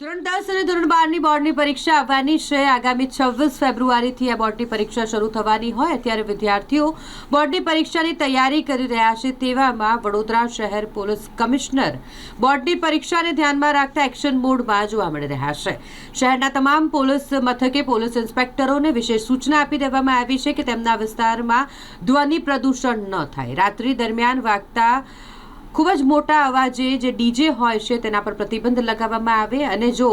ધોરણ દસ અને ધોરણ બારની બોર્ડની પરીક્ષા આવવાની છે. આગામી છવ્વીસ ફેબ્રુઆરીથી આ બોર્ડની પરીક્ષા શરૂ થવાની હોય અત્યારે વિદ્યાર્થીઓ બોર્ડની પરીક્ષાની તૈયારી કરી રહ્યા છે તેવામાં વડોદરા શહેર પોલીસ કમિશનર બોર્ડની પરીક્ષાને ધ્યાનમાં રાખતા એક્શન મોડમાં જોવા મળી રહ્યા છે. શહેરના તમામ પોલીસ મથકે પોલીસ ઇન્સ્પેક્ટરોને વિશેષ સૂચના આપી દેવામાં આવી છે કે તેમના વિસ્તારમાં ધ્વનિ પ્રદૂષણ ન થાય. રાત્રિ દરમિયાન વાગતા ખૂબ જ મોટા અવાજે જે ડીજે હોય છે તેના પર પ્રતિબંધ લગાવવામાં આવે અને જો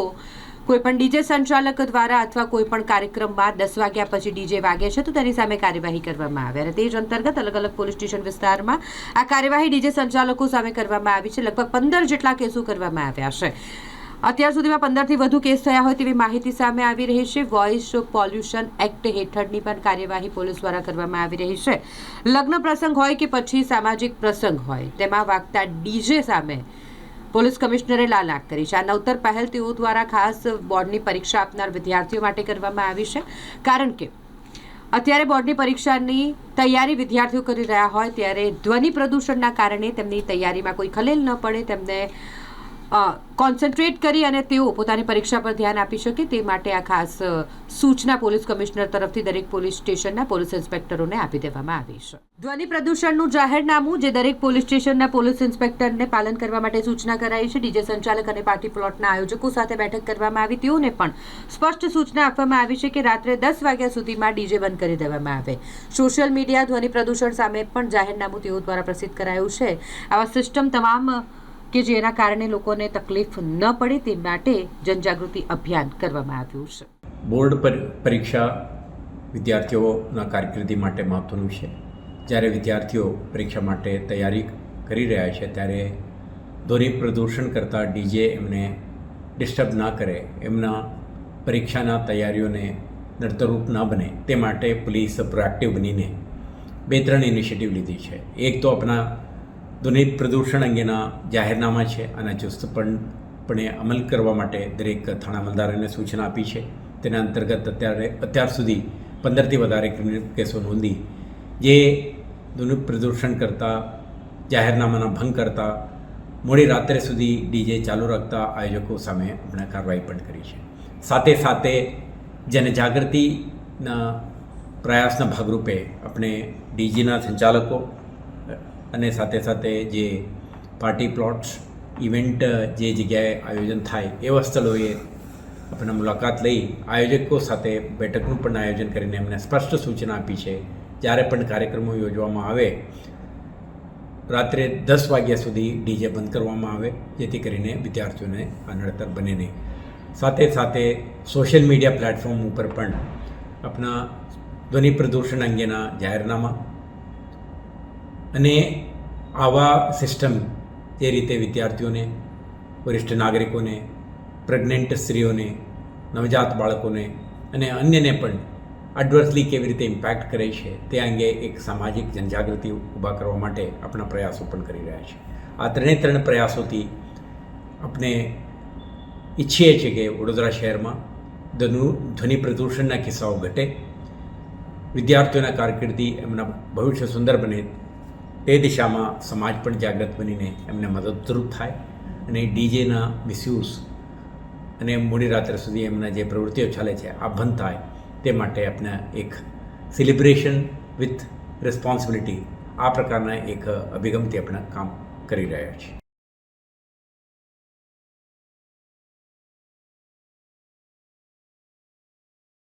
કોઈ પણ ડીજે સંચાલક દ્વારા અથવા કોઈ પણ કાર્યક્રમમાં દસ વાગ્યા પછી ડીજે વાગે છે, તો તેની સામે કાર્યવાહી કરવામાં આવે. અને તે જ અંતર્ગત અલગ અલગ પોલીસ સ્ટેશન વિસ્તારમાં આ કાર્યવાહી ડીજે સંચાલકો સામે કરવામાં આવી છે. લગભગ પંદર જેટલા કેસો કરવામાં આવ્યા છે. અત્યાર સુધીમાં પંદરથી વધુ કેસ થયા હોય તેવી માહિતી સામે આવી રહી છે. વોઇસ પોલ્યુશન એક્ટ હેઠળની પણ કાર્યવાહી પોલીસ દ્વારા કરવામાં આવી રહી છે. લગ્ન પ્રસંગ હોય કે પછી સામાજિક પ્રસંગ હોય, તેમાં વાગતા ડીજે સામે પોલીસ કમિશનરે લાલ આંખ કરી છે. આ નવતર પહેલ તેઓ દ્વારા ખાસ બોર્ડની પરીક્ષા આપનાર વિદ્યાર્થીઓ માટે કરવામાં આવી છે. કારણ કે અત્યારે બોર્ડની પરીક્ષાની તૈયારી વિદ્યાર્થીઓ કરી રહ્યા હોય, ત્યારે ધ્વનિ પ્રદૂષણના કારણે તેમની તૈયારીમાં કોઈ ખલેલ ન પડે, તેમને કોન્સન્ટ્રેટ કરી અને તેઓ પોતાની પરીક્ષા પર ધ્યાન આપી શકે તે માટે આ ખાસ સૂચના પોલીસ કમિશનર તરફથી દરેક પોલીસ સ્ટેશનના પોલીસ ઇન્સ્પેક્ટરોને આપી દેવામાં આવી છે. ધ્વનિ પ્રદૂષણનું જાહેરનામું જે દરેક પોલીસ સ્ટેશનના પોલીસ ઇન્સ્પેક્ટરને પાલન કરવા માટે સૂચના કરાઈ છે, ડીજે સંચાલક અને પાર્ટી પ્લોટના આયોજકો સાથે બેઠક કરવામાં આવી, તેઓને પણ સ્પષ્ટ સૂચના આપવામાં આવી છે કે રાત્રે દસ વાગ્યા સુધીમાં ડીજે બંધ કરી દેવામાં આવે. સોશિયલ મીડિયા ધ્વનિ પ્રદૂષણ સામે પણ જાહેરનામું તેઓ દ્વારા પ્રસિદ્ધ કરાયું છે. આવા સિસ્ટમ તમામ કે જેના કારણે લોકોને તકલીફ ન પડે તે માટે જનજાગૃતિ અભિયાન કરવામાં આવ્યું છે. બોર્ડ પર પરીક્ષા વિદ્યાર્થીઓના કારકિર્દી માટે મહત્ત્વનું છે. જ્યારે વિદ્યાર્થીઓ પરીક્ષા માટે તૈયારી કરી રહ્યા છે, ત્યારે ધ્વનિ પ્રદૂષણ કરતાં ડીજે એમને ડિસ્ટર્બ ના કરે, એમના પરીક્ષાના તૈયારીઓને નડતરરૂપ ન બને, તે માટે પોલીસ પ્રોએક્ટિવ બનીને બે ત્રણ ઇનિશિયેટિવ લીધી છે. એક તો આપણા ધ્વનિ પ્રદૂષણ અંગેના જાહેરનામા છે અને ચુસ્તપણપણે અમલ કરવા માટે દરેક થાણા અમલદારોને સૂચના આપી છે. તેના અંતર્ગત અત્યારે, અત્યાર સુધી પંદરથી વધારે ક્રિમિનલ કેસો નોંધી, જે ધ્વનિ પ્રદૂષણ કરતા, જાહેરનામાના ભંગ કરતા, મોડી રાત્રે સુધી ડીજે ચાલુ રાખતા આયોજકો સામે આપણે કાર્યવાહી પણ કરી છે. સાથે સાથે જનજાગૃતિના પ્રયાસના ભાગરૂપે આપણે ડીજીના સંચાલકો અને સાથે સાથે જે પાર્ટી પ્લોટ્સ ઇવેન્ટ જે જગ્યાએ આયોજન થાય એવા સ્થળોએ આપણે મુલાકાત લઈ આયોજકો સાથે બેઠકનું પણ આયોજન કરીને એમને સ્પષ્ટ સૂચના આપી છે. જ્યારે પણ કાર્યક્રમો યોજવામાં આવે, રાત્રે દસ વાગ્યા સુધી ડીજે બંધ કરવામાં આવે, જેથી કરીને વિદ્યાર્થીઓને આ નડતર બને નહીં. સાથે સાથે સોશિયલ મીડિયા પ્લેટફોર્મ ઉપર પણ આપણા ધ્વનિ પ્રદૂષણ અંગેના જાહેરનામા અને આવા સિસ્ટમ જે રીતે વિદ્યાર્થીઓને, વરિષ્ઠ નાગરિકોને પ્રેગ્નન્ટ સ્ત્રીઓને, નવજાત બાળકોને અને અન્યને પણ એડવર્સલી કેવી રીતે ઇમ્પેક્ટ કરે છે તે અંગે એક સામાજિક જનજાગૃતિ ઊભા કરવા માટે આપણા પ્રયાસો પણ કરી રહ્યા છે. આ ત્રણે ત્રણ પ્રયાસોથી આપણે ઈચ્છીએ છીએ કે વડોદરા શહેરમાં ધનુ, ધ્વનિ પ્રદૂષણના કિસ્સાઓ ઘટે. વિદ્યાર્થીઓના કારકિર્દી એમના ભવિષ્ય સુંદર બને તે દિશામાં સમાજ પણ જાગૃત બનીને એમને મદદરૂપ થાય અને ડીજેના મિસયુઝ અને મોડી રાત્રે સુધી એમના જે પ્રવૃત્તિઓ ચાલે છે, આ બંધ થાય, તે માટે આપણે એક સેલિબ્રેશન વિથ રિસ્પોન્સિબિલિટી આ પ્રકારના એક અભિગમથી આપણે કામ કરી રહ્યા છીએ.